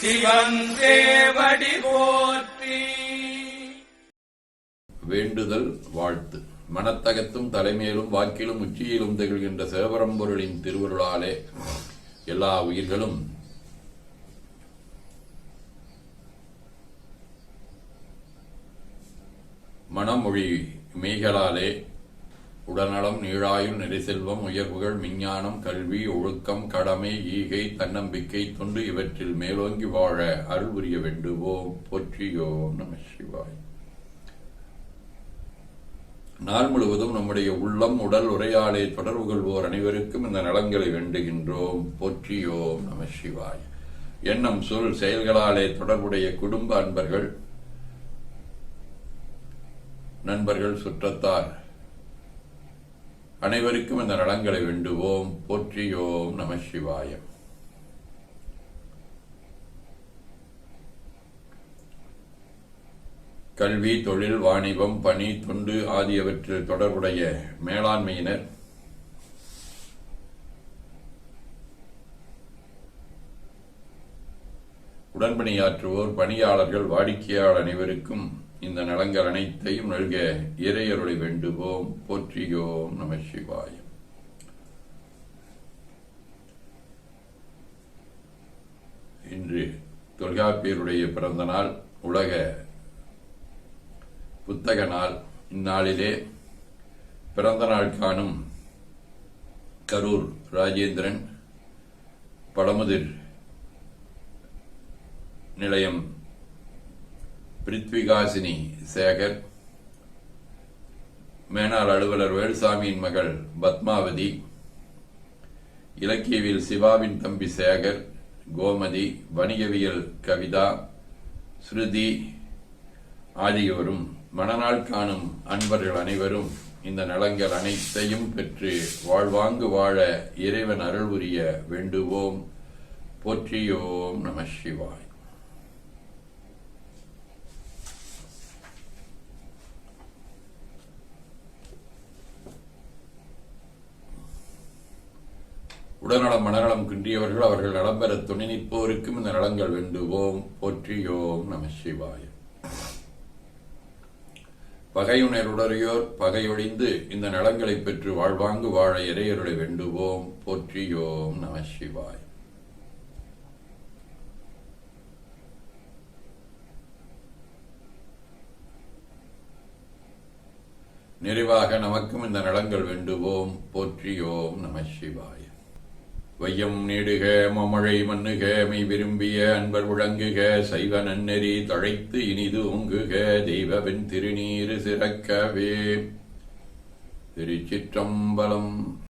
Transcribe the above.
சிவன் போற்றி. வேண்டுதல் வாழ்த்து. மனத்தகத்தும் தலைமையிலும் வாக்கிலும் உச்சியிலும் திகழ்கின்ற சிவபரம்பொருளின் திருவருளாலே எல்லா உயிர்களும் மனமொழி மெய்களாலே உடல்நலம் நீழாயுள் நெறிசெல்வம் உயர்வுகள் விஞ்ஞானம் கல்வி ஒழுக்கம் கடமை ஈகை தன்னம்பிக்கை தொண்டு இவற்றில் மேலோங்கி வாழ அருள் புரிய வேண்டுவோம். போற்றியோ நம சிவாய். நாள் முழுவதும் நம்முடைய உள்ளம் உடல் உரையாடை தொடர்பு கொள்வோர் அனைவருக்கும் இந்த நலன்களை வேண்டுகின்றோம். போற்றியோம் நம சிவாய். எண்ணம் சொல் செயல்களாலே தொடர்புடைய குடும்ப அன்பர்கள் நண்பர்கள் சுற்றத்தார் அனைவருக்கும் இந்த நலங்களை வேண்டுவோம். போற்றியோம் நம சிவாயம் கல்வி தொழில் வாணிபம் பணி தொண்டு ஆகியவற்றில் தொடர்புடைய மேலாண்மையினர் உடன்பணியாற்றுவோர் பணியாளர்கள் வாடிக்கையாளர் அனைவருக்கும் இந்த நலங்கள் அனைத்தையும் நல்க இறையருளை வேண்டுவோம். போற்றியோம் நம சிவாயம் இன்று தொல்காப்பியருடைய பிறந்த நாள் உலக புத்தக நாள். இந்நாளிலே பிறந்த நாள் காணும் கரூர் ராஜேந்திரன் பழமுதிர் நிலையம் பிரித்விகாசினி சேகர். மேனாள் அலுவலர் வேலுசாமியின் மகள் பத்மாவதி. இலக்கியவில் சிவாவின் தம்பி சேகர் கோமதி வணிகவியல் கவிதா ஸ்ருதி ஆகியோரும் மணநாள் காணும் அன்பர்கள் அனைவரும் இந்த நலங்கள் அனைத்தையும் பெற்று வாழ்வாங்கு வாழ இறைவன் அருள் உரிய வேண்டுவோம். போற்றியோம் நம சிவாய். உடல்நலம் மனநலம் குன்றியவர்கள் அவர்கள் நலம் பெற துணை நிற்போருக்கும் இந்த நலங்கள் வேண்டுவோம். போற்றியோம் நம சிவாயம் பகையுணருடையோர் பகையொழிந்து இந்த நலங்களை பெற்று வாழ்வாங்கு வாழ இறையருளை வேண்டுவோம். போற்றியோம் நம சிவாய். நிறைவாக நமக்கும் இந்த நலங்கள் வேண்டுவோம். போற்றியோம் நம சிவாய. வையம் நீடுக மமழை மண்ணுக மெய் விரும்பிய அன்பர் விளங்குக சைவ நன்னெறி தழைத்து இனிது ஓங்குக தெய்வவின் திருநீறு சிறக்கவே. திருச்சிற்றம்பலம்